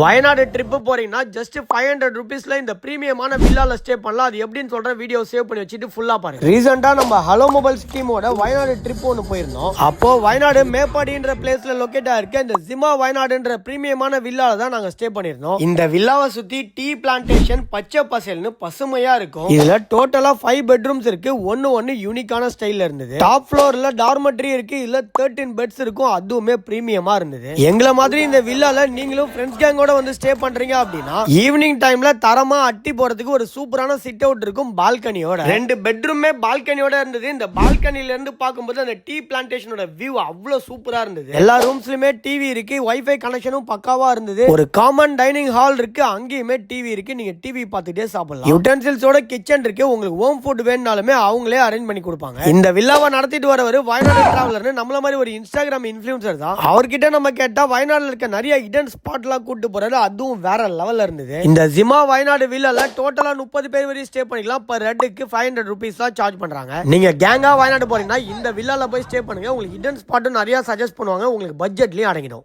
Wayanad trip போறீங்கன்னா just five hundred ருபீஸ்ல இந்த பிரீமியமான வில்லால ஸ்டே பண்ணலாம். அது எப்படின்னு சொல்ற வீடியோ சேவ் பண்ணி வச்சுட்டு ஃபுல்லா பாருங்க. ரீசெண்டா நம்ம ஹலோ மொபைல் ஸ்கீமோட வயநாடு ட்ரிப் ஒன்று போயிருந்தோம். அப்போ வயநாடு மேப்பாடின்ற பிளேஸ்ல லொக்கேட் ஆயிருக்க இந்த ஜிமா வயநாடுன்ற பிரீமியமான வில்லால தான் நாங்க ஸ்டே பண்ணிருந்தோம் இந்த வில்லாவை சுத்தி டீ பிளான்டேஷன் பச்சை பசேல்னு பசுமையா இருக்கும். இதுல டோட்டலா ஃபைவ் பெட்ரூம்ஸ் இருக்கு. ஒன்னு ஒன்னு யூனிக்கான ஸ்டைல்ல இருந்தது. டாப் ஃப்ளோர்ல டார்மெட்ரி இருக்கு. இதுல தேர்ட்டின் பெட்ஸ் இருக்கும். அதுவுமே பிரீமியமா இருந்தது. எங்களை மாதிரி இந்த வில்லால நீங்களும் ஃப்ரெண்ட்ஸ் கேங்கோட வந்து ஸ்டே பண்றீங்க அப்படின்னா ஈவினிங் டைம்ல தரமா அட்டி போறதுக்கு ஒரு சூப்பரான சிட் அவுட் இருக்கும் பால்கனியோட. ரெண்டு பெட்ரூமே பால்கனியோட இருந்தது. இந்த பால்கனில இருந்து பார்க்கும்போது அந்த டீ பிளான்டேஷனோட வியூ அவ்வளவு சூப்பரா இருந்தது. எல்லா ரூம்ஸ்லயுமே டிவி இருக்கு வைஃபை கனெக்ஷனும் பக்காவா இருந்தது. ஒரு காமன் டைனிங் ஹால் இருக்கு அங்கேயுமே டிவி இருக்கு. நீங்க டிவி பார்த்துட்டே சாப்பிடலாம். யூட்டன்சில்ஸோட கிச்சன் இருக்கு. உங்களுக்கு ஹோம் ஃபுட் வேணும்னாலுமே அவங்களே அரேஞ்ச் பண்ணி கொடுப்பாங்க. இந்த வில்லாவை நடத்திட்டு வரவர் வயநாடு டிராவலர்னு நம்மள மாதிரி ஒரு இன்ஸ்டாகிராம் இன்ஃபுளுசர் தான். அவர்கிட்ட நம்ம கேட்டா வயநாடுல இருக்க நிறைய இடன் ஸ்பாட்லாம் கூட்டு போறாரு. அதுவும் வேற லெவல்ல இருந்தது. இந்த ஜிமா வயநாடு வில்லால டோட்டலா முப்பது பேர் வரையும் ஸ்டே பண்ணிக்கலாம். பர் ரெட்டுக்கு ஃபைவ் ஹண்ட்ரட் ருபீஸ் தான் சார்ஜ் பண்றாங்க. நீங்க கேங்கா வயநாடு போறீங்கன்னா இந்த வில்லால போய் ஸ்டே பண்ணுங்க. உங்களுக்கு இடன் ஸ்பாட்டும் நிறைய சஜஸ்ட் பண்ணுவாங்க. உங்களுக்கு பட்ஜெட்லயும் அடங்கிடும்.